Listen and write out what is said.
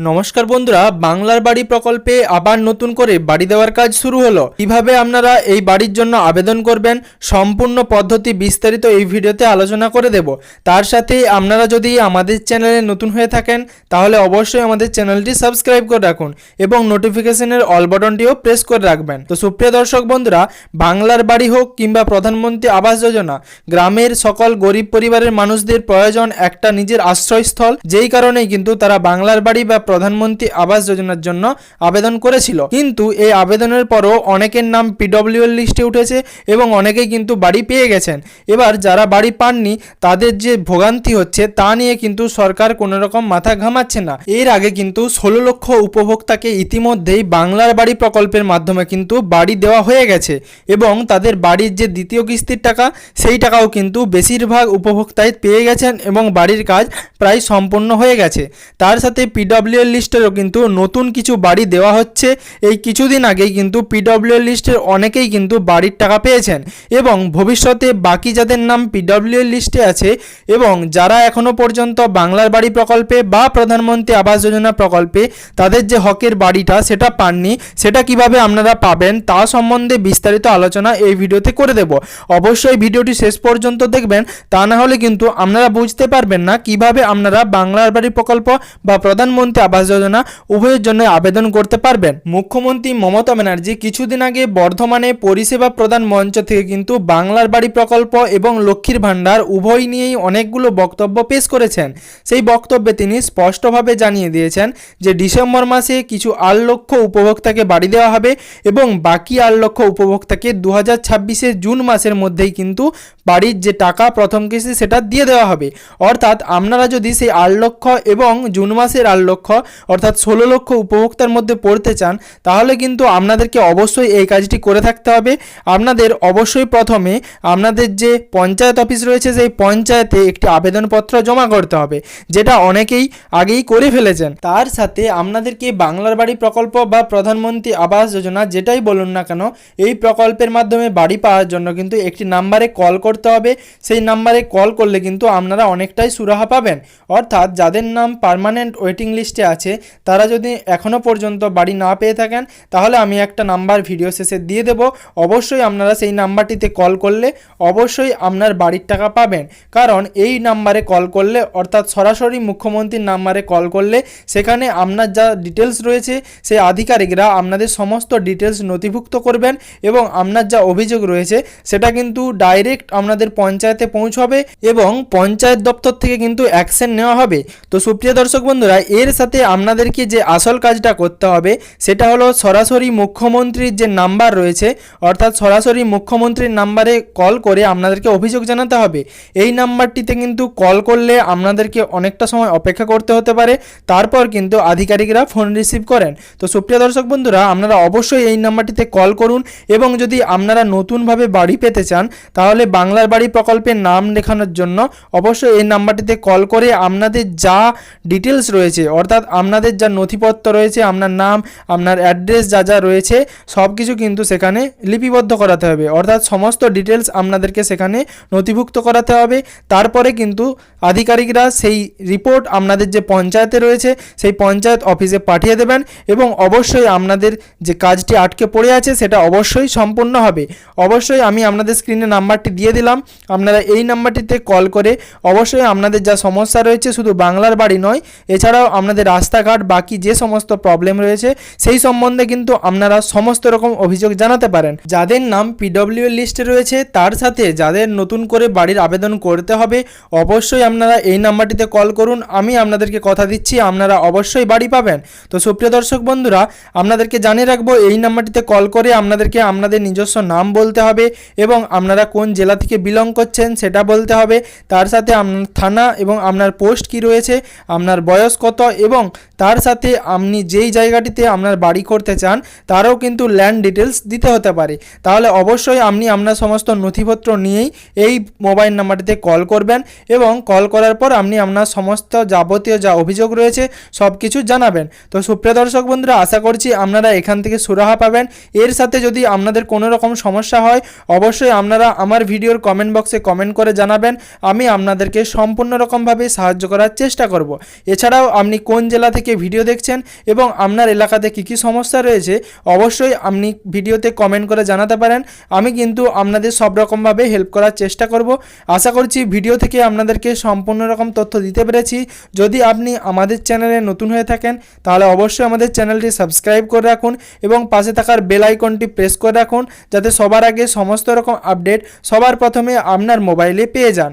নমস্কার বন্ধুরা, বাংলার বাড়ি প্রকল্পে আবার নতুন করে বাড়ি দেওয়ার কাজ শুরু হলো। কীভাবে আপনারা এই বাড়ির জন্য আবেদন করবেন, সম্পূর্ণ পদ্ধতি বিস্তারিত এই ভিডিওতে আলোচনা করে দেব। তার সাথে আপনারা যদি আমাদের চ্যানেলে নতুন হয়ে থাকেন, তাহলে অবশ্যই আমাদের চ্যানেলটি সাবস্ক্রাইব করে রাখুন এবং নোটিফিকেশনের অল বাটনটিও প্রেস করে রাখবেন। তো সুপ্রিয় দর্শক বন্ধুরা, বাংলার বাড়ি হোক কিংবা প্রধানমন্ত্রী আবাস যোজনা, গ্রামের সকল গরিব পরিবারের মানুষদের প্রয়োজন একটা নিজের আশ্রয়স্থল, যেই কারণেই কিন্তু তারা বাংলার বাড়ি বা প্রধানমন্ত্রী আবাস যোজনার জন্য আবেদন করেছিল। কিন্তু এই আবেদনের পরও অনেকের নাম পিডব্লিউ এর লিস্টে উঠেছে এবং অনেকেই কিন্তু বাড়ি পেয়ে গেছেন। এবার যারা বাড়ি পাননি, তাদের যে ভোগান্তি হচ্ছে তা নিয়ে কিন্তু সরকার কোনো রকম মাথা ঘামাচ্ছে না। এর আগে কিন্তু ষোলো লক্ষ উপভোক্তাকে ইতিমধ্যেই বাংলার বাড়ি প্রকল্পের মাধ্যমে কিন্তু বাড়ি দেওয়া হয়ে গেছে এবং তাদের বাড়ির যে দ্বিতীয় কিস্তির টাকা, সেই টাকাও কিন্তু বেশিরভাগ উপভোক্তাই পেয়ে গেছেন এবং বাড়ির কাজ প্রায় সম্পূর্ণ হয়ে গেছে। তার সাথে পিডব্লিউ এর লিস্টেরও কিন্তু নতুন কিছু বাড়ি দেওয়া হচ্ছে। এই কিছুদিন আগেই কিন্তু পিডব্লিউ এর লিস্টের অনেকেই কিন্তু বাড়ির টাকা পেয়েছেন এবং ভবিষ্যতে বাকি যাদের নাম পিডব্লিউ এর লিস্টে আছে এবং যারা এখনও পর্যন্ত বাংলার বাড়ি প্রকল্পে বা প্রধানমন্ত্রী আবাস যোজনা প্রকল্পে তাদের যে হকের বাড়িটা সেটা পাননি, সেটা কীভাবে আপনারা পাবেন তা সম্বন্ধে বিস্তারিত আলোচনা এই ভিডিওতে করে দেব। অবশ্যই ভিডিওটি শেষ পর্যন্ত দেখবেন, তা না হলে কিন্তু আপনারা বুঝতে পারবেন না কীভাবে আপনারা বাংলার বাড়ি প্রকল্প বা প্রধানমন্ত্রী আবাস যোজনা উভয়ের জন্য আবেদন করতে পারবেন। মুখ্যমন্ত্রী মমতা ব্যানার্জি কিছুদিন আগে বর্ধমানে পরিষেবা প্রদান মঞ্চ থেকে কিন্তু বাংলার বাড়ি প্রকল্প এবং লক্ষ্মীর ভাণ্ডার উভয় নিয়েই অনেকগুলো বক্তব্য পেশ করেছেন। সেই বক্তব্যে তিনি স্পষ্টভাবে জানিয়ে দিয়েছেন যে ডিসেম্বর মাসে কিছু আট লক্ষ উপভোক্তাকে বাড়ি দেওয়া হবে এবং বাকি আট লক্ষ উপভোক্তাকে দু হাজার ছাব্বিশের জুন মাসের মধ্যেই কিন্তু বাড়ির যে টাকা প্রথম কিস্তি সেটা দিয়ে দেওয়া হবে। অর্থাৎ আপনারা যদি সেই আট লক্ষ এবং জুন মাসের আট লক্ষ অর্থাৎ ষোলো লক্ষ উপভোক্তার মধ্যে পড়তে চান, তাহলে কিন্তু আপনাদেরকে অবশ্যই এই কাজটি করে থাকতে হবে। আপনাদের অবশ্যই প্রথমে আপনাদের যে পঞ্চায়েত অফিস রয়েছে, সেই পঞ্চায়েতে একটি আবেদনপত্র জমা করতে হবে, যেটা অনেকেই আগেই করে ফেলেছেন। তার সাথে আপনাদেরকে বাংলার বাড়ি প্রকল্প বা প্রধানমন্ত্রী আবাস যোজনা, যেটাই বলুন না কেন, এই প্রকল্পের মাধ্যমে বাড়ি পাওয়ার জন্য কিন্তু একটি নাম্বারে কল করতে হবে। সেই নাম্বারে কল করলে কিন্তু আপনারা অনেকটাই সুরাহা পাবেন। অর্থাৎ যাদের নাম পার্মানেন্ট ওয়েটিং লিস্টে আছে, তারা যদি এখনও পর্যন্ত বাড়ি না পেয়ে থাকেন, তাহলে আমি একটা নাম্বার ভিডিও শেষে দিয়ে দেব। অবশ্যই আপনারা সেই নাম্বারটিতে কল করলে অবশ্যই আপনার বাড়ির টাকা পাবেন। কারণ এই নাম্বারে কল করলে, অর্থাৎ সরাসরি মুখ্যমন্ত্রীর নাম্বারে কল করলে, সেখানে আপনার যা ডিটেলস রয়েছে, সেই আধিকারিকরা আপনাদের সমস্ত ডিটেলস নথিভুক্ত করবেন এবং আপনার যা অভিযোগ রয়েছে, সেটা কিন্তু ডাইরেক্ট আপনাদের পঞ্চায়েতে পৌঁছবে এবং পঞ্চায়েত দপ্তর থেকে কিন্তু অ্যাকশন নেওয়া হবে। তো সুপ্রিয় দর্শক বন্ধুরা, এর সাথে আপনাদেরকে যে আসল কাজটা করতে হবে, সেটা হলো সরাসরি মুখ্যমন্ত্রীর যে নাম্বার রয়েছে, অর্থাৎ সরাসরি মুখ্যমন্ত্রীর নাম্বারে কল করে আপনাদেরকে অভিযোগ জানাতে হবে। এই নাম্বারটিতে কিন্তু কল করলে আপনাদেরকে অনেকটা সময় অপেক্ষা করতে হতে পারে, তারপর কিন্তু আধিকারিকরা ফোন রিসিভ করেন। তো সুপ্রিয় দর্শক বন্ধুরা, আপনারা অবশ্যই এই নাম্বারটিতে কল করুন এবং যদি আপনারা নতুনভাবে বাড়ি পেতে চান, তাহলে বাংলার বাড়ি প্রকল্পের নাম লেখানোর জন্য অবশ্যই এই নাম্বারটিতে কল করে আপনাদের যা ডিটেলস রয়েছে, অর্থাৎ আপনাদের যা নথিপত্র রয়েছে, আপনার নাম, আপনার অ্যাড্রেস যা যা রয়েছে সব কিছু কিন্তু সেখানে লিপিবদ্ধ করাতে হবে। অর্থাৎ সমস্ত ডিটেলস আপনাদেরকে সেখানে নথিভুক্ত করাতে হবে। তারপরে কিন্তু আধিকারিকরা সেই রিপোর্ট আপনাদের যে পঞ্চায়েতে রয়েছে, সেই পঞ্চায়েত অফিসে পাঠিয়ে দেবেন এবং অবশ্যই আপনাদের যে কাজটি আটকে পড়ে আছে, সেটা অবশ্যই সম্পূর্ণ হবে। অবশ্যই আমি আপনাদের স্ক্রিনে নাম্বারটি দিয়ে দিলাম। আপনারা এই নাম্বারটিতে কল করে অবশ্যই আপনাদের যা সমস্যা রয়েছে, শুধু বাংলার বাড়ি নয়, এছাড়াও আপনাদের রাস্তাঘাট, বাকি যে সমস্ত প্রবলেম রয়েছে, সেই সম্বন্ধে কিন্তু আপনারা সমস্ত রকম অভিযোগ জানাতে পারেন। যাদের নাম পিডব্লিউ লিস্টে রয়েছে, তার সাথে যাদের নতুন করে বাড়ির আবেদন করতে হবে, অবশ্যই আপনারা এই নাম্বারটিতে কল করুন। আমি আপনাদেরকে কথা দিচ্ছি, আপনারা অবশ্যই বাড়ি পাবেন। তো সুপ্রিয় দর্শক বন্ধুরা, আপনাদেরকে জানিয়ে রাখব, এই নাম্বারটিতে কল করে আপনাদেরকে আপনাদের নিজস্ব নাম বলতে হবে এবং আপনারা কোন জেলা থেকে বিলং করছেন সেটা বলতে হবে। তার সাথে আপনার থানা এবং আপনার পোস্ট কি রয়েছে, আপনার বয়স কত এবং তার সাথে আপনি যেই জায়গাটিতে আপনার বাড়ি করতে চান, তারও কিন্তু ল্যান্ড ডিটেলস দিতে হতে পারে। তাহলে অবশ্যই আপনি আপনার সমস্ত নথিপত্র নিয়েই এই মোবাইল নাম্বারটিতে কল করবেন এবং কল করার পর আপনি আপনার সমস্ত যাবতীয় যা অভিযোগ রয়েছে সব কিছু জানাবেন। তো সুপ্রিয় দর্শক বন্ধুরা, আশা করছি আপনারা এখান থেকে সুরাহা পাবেন। এর সাথে যদি আপনাদের কোনো রকম সমস্যা হয়, অবশ্যই আপনারা আমার ভিডিওর কমেন্ট বক্সে কমেন্ট করে জানাবেন। আমি আপনাদেরকে সম্পূর্ণ রকমভাবে সাহায্য করার চেষ্টা করব। এছাড়াও আপনি কোন জেলা থেকে ভিডিও দেখছেন এবং আপনার এলাকাতে কী কী সমস্যা রয়েছে, অবশ্যই আপনি ভিডিওতে কমেন্ট করে জানাতে পারেন। আমি কিন্তু আপনাদের সব রকমভাবে হেল্প করার চেষ্টা করব। আশা করছি ভিডিও থেকে আপনাদেরকে সম্পূর্ণ রকম তথ্য দিতে পেরেছি। যদি আপনি আমাদের চ্যানেলে নতুন হয়ে থাকেন, তাহলে অবশ্যই আমাদের চ্যানেলটি সাবস্ক্রাইব করে রাখুন এবং পাশে থাকার বেল আইকনটি প্রেস করে রাখুন, যাতে সবার আগে সমস্ত রকম আপডেট সবার প্রথমে আপনার মোবাইলে পেয়ে যান।